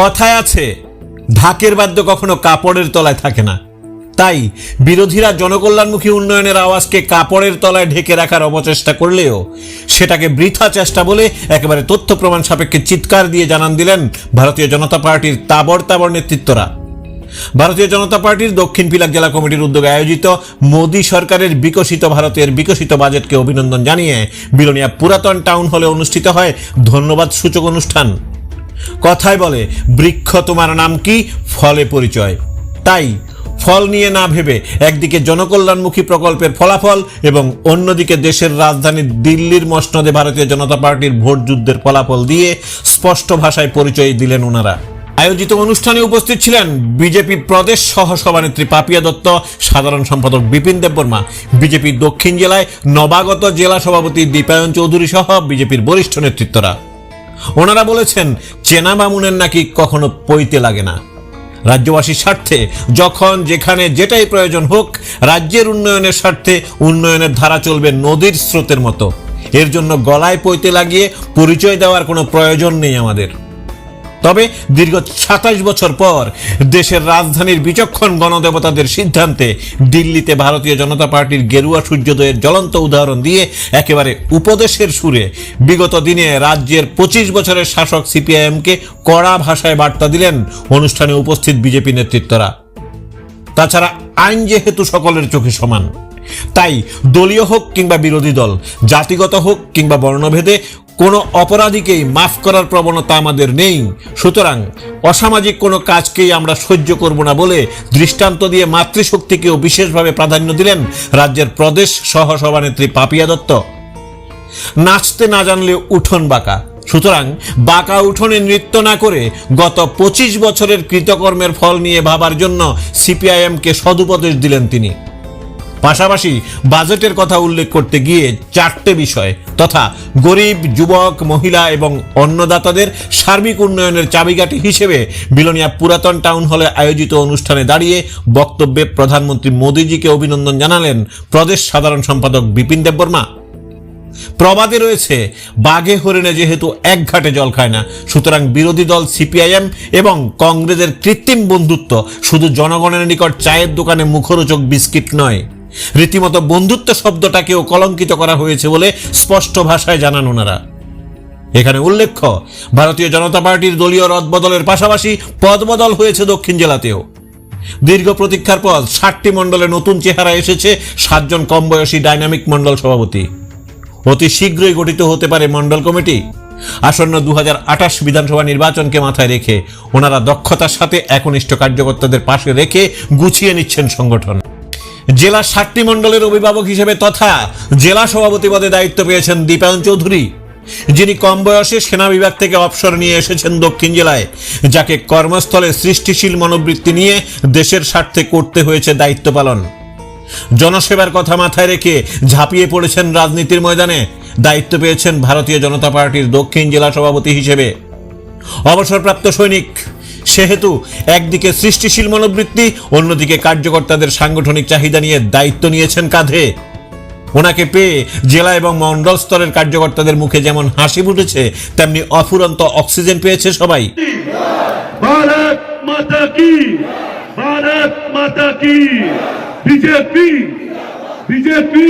কথায় আছে, ঢাকের বাদ্য কখনো কাপড়ের তলায় থাকে না। তাই বিরোধীরা জনকল্যাণমুখী উন্নয়নের আওয়াজকে কাপড়ের তলায় ঢেকে রাখার অপচেষ্টা করলেও সেটাকে বৃথা চেষ্টা বলে একেবারে তথ্য প্রমাণ সাপেক্ষে চিৎকার দিয়ে জানান দিলেন ভারতীয় জনতা পার্টির তাবর তাবর নেতৃত্বরা। ভারতীয় জনতা পার্টির দক্ষিণ পিলাক জেলা কমিটির উদ্যোগে আয়োজিত মোদী সরকারের বিকশিত ভারতের বিকশিত বাজেটকে অভিনন্দন জানিয়ে বিলোনিয়া পুরাতন টাউন হলে অনুষ্ঠিত হয় ধন্যবাদ সূচক অনুষ্ঠান। কথায় বলে, বৃক্ষ তোমার নাম কি? ফলে পরিচয়। তাই, ফল নিয়ে না ভেবে একদিকে জনকল্যাণমুখী প্রকল্পের ফলাফল এবং অন্যদিকে দেশের রাজধানী দিল্লির মসনদে ভারতীয় জনতা পার্টির ভোট যুদ্ধের ফলাফল দিয়ে স্পষ্ট ভাষায় পরিচয় দিলেন ওনারা আয়োজিত অনুষ্ঠানে উপস্থিত ছিলেন বিজেপি প্রদেশ সহ সভানেত্রী পাপিয়া দত্ত, সাধারণ সম্পাদক বিপিন দেববর্মা বিজেপি দক্ষিণ জেলায় নবাগত জেলা সভাপতি দীপায়ন চৌধুরী সহ বিজেপির বরিষ্ঠ নেতৃত্বরা। ওনারা বলেছেন, চেনা বামুনের নাকি কখনো পইতে লাগে না। রাজ্যবাসীর স্বার্থে যখন, যেখানে যেটাই প্রয়োজন হোক, রাজ্যের উন্নয়নের স্বার্থে উন্নয়নের ধারা চলবে নদীর স্রোতের মতো। এর জন্য গলায় পইতে লাগিয়ে পরিচয় দেওয়ার কোনো প্রয়োজন নেই আমাদের। তবে দীর্ঘ সাতাশ বছর পর দেশের রাজধানীর বিচক্ষণ গণদেবতাদের সিদ্ধান্তে দিল্লিতে ভারতীয় জনতা পার্টির গেরুয়া সূর্যোদয়ের জ্বলন্ত উদাহরণ দিয়ে একেবারে উপদেশের সুরে বিগত দিনে রাজ্যের পঁচিশ বছরের শাসক সিপিআইএমকে কড়া ভাষায় বার্তা দিলেন অনুষ্ঠানে উপস্থিত বিজেপি নেতৃত্বরা। তাছাড়া আইন যেহেতু সকলের চোখে সমান, তাই দলীয় হোক কিংবা বিরোধী দল, জাতিগত হোক কিংবা বর্ণভেদে কোনো অপরাধীকেই মাফ করার প্রবণতা আমাদের নেই। সুতরাং অসামাজিক কোনো কাজকেই আমরা সহ্য করব না বলে দৃষ্টান্ত দিয়ে মাতৃশক্তিকেও বিশেষভাবে প্রাধান্য দিলেন রাজ্যের প্রদেশ সহ সভানেত্রী পাপিয়া দত্ত। নাচতে না জানলে উঠোন বাঁকা। সুতরাং বাঁকা উঠোনে নৃত্য না করে গত পঁচিশ বছরের কৃতকর্মের ফল নিয়ে ভাবার জন্য সিপিআইএমকে সদুপদেশ দিলেন তিনি। পাশাপাশি বাজেটের কথা উল্লেখ করতে গিয়ে চারটে বিষয় তথা গরিব, যুবক, মহিলা এবং অন্নদাতাদের সার্বিক উন্নয়নের চাবিকাঠি হিসেবে বিলোনিয়া পুরাতন টাউন হলে আয়োজিত অনুষ্ঠানে দাঁড়িয়ে বক্তব্যে প্রধানমন্ত্রী মোদীজিকে অভিনন্দন জানালেন প্রদেশ সাধারণ সম্পাদক বিপিন দেববর্মা প্রবাদে রয়েছে, বাঘে হরিণে যেহেতু এক ঘাটে জল খায় না, সুতরাং বিরোধী দল সিপিআইএম এবং কংগ্রেসের কৃত্রিম বন্ধুত্ব শুধু জনগণের নিকট চায়ের দোকানে মুখরোচক বিস্কিট নয়। রীতিমতো বন্ধুত্ব শব্দটাকেও কলঙ্কিত করা হয়েছে বলে স্পষ্ট ভাষায় জানান ওনারা। এখানে উল্লেখ্য, ভারতীয় জনতা পার্টির দলীয় রদবদলের পাশাপাশি পদবদল হয়েছে দক্ষিণ জেলাতেও। দীর্ঘ প্রতীক্ষার পর ষাটটি মণ্ডলে নতুন চেহারা এসেছে সাতজন কম বয়সী ডাইনামিক মণ্ডল সভাপতি। অতি শীঘ্রই গঠিত হতে পারে মণ্ডল কমিটি। আসন্ন দু হাজার আঠাশ বিধানসভা নির্বাচনকে মাথায় রেখে ওনারা দক্ষতার সাথে একনিষ্ঠ কার্যকর্তাদের পাশে রেখে গুছিয়ে নিচ্ছেন সংগঠন। জেলা সাতটি মণ্ডলের অভিভাবক হিসেবে তথা জেলা সভাপতি পদে দায়িত্ব পেয়েছেন দীপায়ন চৌধুরী, যিনি কম বয়সে সেনা বিভাগ থেকে অবসর নিয়ে এসেছেন দক্ষিণ জেলায়, যাকে কর্মস্থলে সৃষ্টিশীল মনোবৃত্তি নিয়ে দেশের স্বার্থে করতে হয়েছে দায়িত্ব পালন। জনসেবার কথা মাথায় রেখে ঝাঁপিয়ে পড়েছেন রাজনীতির ময়দানে, দায়িত্ব পেয়েছেন ভারতীয় জনতা পার্টির দক্ষিণ জেলা সভাপতি হিসেবে। অবসরপ্রাপ্ত সৈনিক সেহেতু একদিকে সৃষ্টিশীল মনোবৃত্তি, অন্যদিকে কার্যকর্তাদের সাংগঠনিক চাহিদা নিয়ে দায়িত্ব নিয়েছেন কাঁধে। ওনাকে পেয়ে জেলা এবং মন্ডল স্তরের কার্যকর্তাদের মুখে যেমন হাসি ফুটেছে, তেমনি অফুরন্ত অক্সিজেন পেয়েছে সবাই। বিজেপি? বিজেপি?